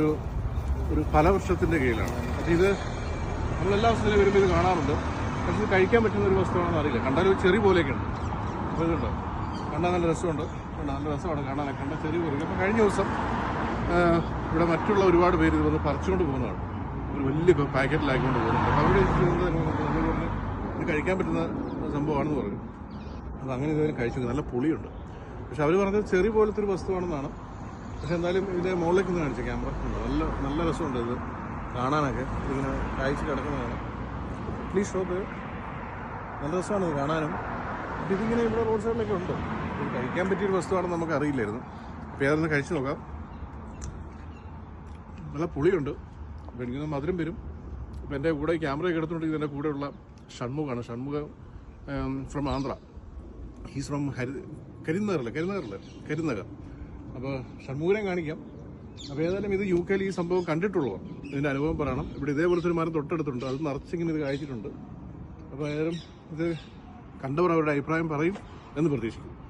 ഒരു ഒരു ഫലവൃക്ഷത്തിന്റെ കീഴിലാണ്. പക്ഷേ ഇത് നമ്മൾ എല്ലാ ദിവസത്തിലും വരുമ്പോൾ ഇത് കാണാറുണ്ട്. പക്ഷെ ഇത് കഴിക്കാൻ പറ്റുന്ന ഒരു വസ്തുവാണെന്ന് അറിയില്ല. കണ്ടാൽ ഒരു ചെറിയ പോലെയൊക്കെ ഉണ്ട്. അപ്പോൾ ഇതുണ്ട്? കണ്ടാൽ നല്ല രസമുണ്ട്. കണ്ടാൽ നല്ല രസമാണ് കാണാൻ. കണ്ട ചെറിയ പോലെ അപ്പോൾ കഴിഞ്ഞ ദിവസം ഇവിടെ മറ്റുള്ള ഒരുപാട് പേര് ഇത് വന്ന് പറിച്ചുകൊണ്ട് പോകുന്നതാണ്. ഒരു വലിയ പാക്കറ്റിലാക്കിക്കൊണ്ട് പോകുന്നുണ്ട്. അപ്പോൾ അവിടെ ഇത് കഴിക്കാൻ പറ്റുന്ന സംഭവമാണെന്ന് പറഞ്ഞു. അത് അങ്ങനെ ഇതുവരെ കഴിച്ചു നല്ല പുളിയുണ്ട്. പക്ഷെ അവർ പറഞ്ഞത് ചെറിയ പോലത്തെ ഒരു വസ്തുവാണെന്നാണ്. പക്ഷെ എന്തായാലും ഇതിന്റെ മുകളിലേക്ക് ഒന്ന് കാണിച്ച ക്യാമറ. നല്ല നല്ല രസമുണ്ട് ഇത്. കാണാനൊക്കെ. ഇതിങ്ങനെ കാഴ്ച കിടക്കുന്നതാണ്. പ്ലീസ് ഷോപ്പ് നല്ല രസമാണ് ഇത് കാണാനും. അപ്പം ഇതിങ്ങനെ ഇവിടെ റോഡ് സൈഡിലൊക്കെ ഉണ്ട്. ഇത് കഴിക്കാൻ പറ്റിയൊരു വസ്തുവാണെന്ന് നമുക്ക് അറിയില്ലായിരുന്നു അപ്പോൾ ഏതൊന്ന് കഴിച്ചു നോക്കാം. നല്ല പുളിയുണ്ട്. അപ്പോൾ മധുരം വരും. അപ്പോൾ എന്റെ കൂടെ ക്യാമറയൊക്കെ എടുത്തുകൊണ്ട് എന്റെ കൂടെയുള്ള ഷൺമുഖാണ്. Shanmukha from Andhra. He's from Hari കരിനഗറല്ലേ കരിനഗറല്ലേ കരിനഗർ. അപ്പോൾ ഷൺമുഖനെ കാണിക്കാം. അപ്പോൾ ഏതായാലും ഇത് യു കെയിൽ ഈ സംഭവം കണ്ടിട്ടുള്ളൂ. ഇതിന്റെ അനുഭവം പറയണം. ഇവിടെ ഇതേപോലത്തെ ഒരു മരം തൊട്ടടുത്തുണ്ട്. അത് നിറച്ചിങ്ങനെ ഇത് കഴിച്ചിട്ടുണ്ട് അപ്പോൾ ഏതായാലും ഇത് കണ്ടവർ അവരുടെ അഭിപ്രായം പറയും എന്ന് പ്രതീക്ഷിക്കുന്നു.